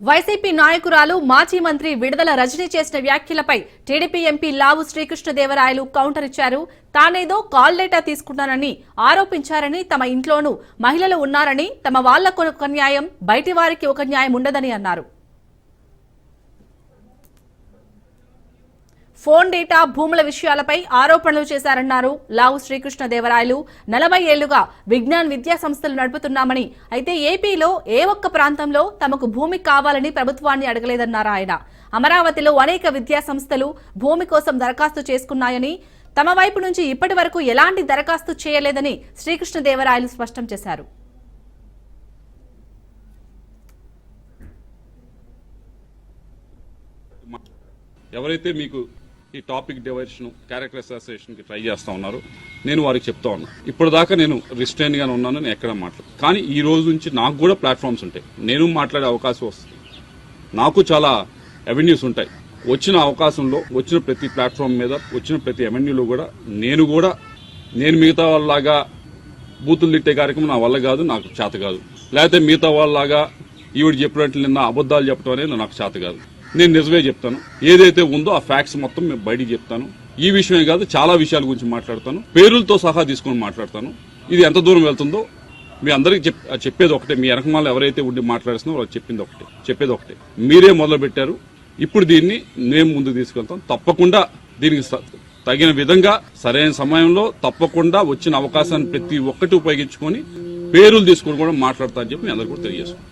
YCP నాయకురాలు మాజీ మంత్రి విడుదల రజనీ చేసిన వ్యాఖ్యలపై TDP MP Lavu Srikrishnadevarayalu counter ఇచ్చారు. తానేదో కాల్ డేటా తీసుకున్నానని ఆరోపించారని తమ ఇంట్లోనూ మహిళలు ఉన్నారని తమ వాళ్ళకు ఒక న్యాయం బయటి వారికి ఒక న్యాయం ఉండదని అన్నారు. ఫోన్ డేటా భూముల విషయాలపై ఆరోపణలు చేశారన్నారు. లావు శ్రీకృష్ణదేవరాయలు నలభై ఏళ్ళుగా విజ్ఞాన్ విద్యా సంస్థలు నడుపుతున్నామని అయితే ఏపీలో ఏ ఒక్క ప్రాంతంలో తమకు భూమి కావాలని ప్రభుత్వాన్ని అడగలేదన్నారు ఆయన. అమరావతిలో అనేక విద్యా సంస్థలు భూమి కోసం దరఖాస్తు చేసుకున్నాయని తమ వైపు నుంచి ఇప్పటి వరకు ఎలాంటి దరఖాస్తు చేయలేదని శ్రీకృష్ణదేవరాయలు స్పష్టం చేశారు. ఎవరైతే మీకు ఈ టాపిక్ డైవర్షన్ క్యారెక్టర్ అసోసియేషన్కి ట్రై చేస్తా ఉన్నారు. నేను వారికి చెప్తా ఉన్నా. ఇప్పటిదాకా నేను రిస్ట్రైన్ గానే ఉన్నాను నేను ఎక్కడ మాట్లాడు కానీ ఈ రోజు నుంచి నాకు కూడా ప్లాట్ఫామ్స్ ఉంటాయి. నేను మాట్లాడే అవకాశం వస్తుంది. నాకు చాలా అవెన్యూస్ ఉంటాయి. వచ్చిన అవకాశంలో వచ్చిన ప్రతి ప్లాట్ఫామ్ మీద వచ్చిన ప్రతి అవెన్యూలో కూడా నేను కూడా నేను మిగతా వాళ్ళలాగా బూతులు తిట్టే కార్యక్రమం నా వల్ల కాదు నాకు చేత కాదు. లేకపోతే మిగతా వాళ్ళలాగా ఈవిడ చెప్పినట్లు నిన్న అబద్ధాలు చెప్పడం అనేది నాకు చేత కాదు. నేను నిజమే చెప్తాను. ఏదైతే ఉందో ఆ ఫ్యాక్ట్స్ మొత్తం మేము బయటికి చెప్తాను. ఈ విషయమే కాదు చాలా విషయాల గురించి మాట్లాడతాను. పేరులతో సహా తీసుకొని మాట్లాడతాను. ఇది ఎంత దూరం వెళ్తుందో మీ అందరికి చెప్ చెప్పేది ఒకటే. మీ వెనకమాల ఎవరైతే ఉండి మాట్లాడుతున్నారో వాళ్ళు చెప్పింది ఒకటే. చెప్పేది ఒకటే. మీరే మొదలు పెట్టారు ఇప్పుడు దీన్ని మేము ముందుకు తీసుకెళ్తాం. తప్పకుండా దీనికి తగిన విధంగా సరైన సమయంలో తప్పకుండా వచ్చిన అవకాశాన్ని ప్రతి ఒక్కటి ఉపయోగించుకొని పేరులు తీసుకొని కూడా మాట్లాడతా అని చెప్పి మీ అందరికీ కూడా తెలియజేస్తాం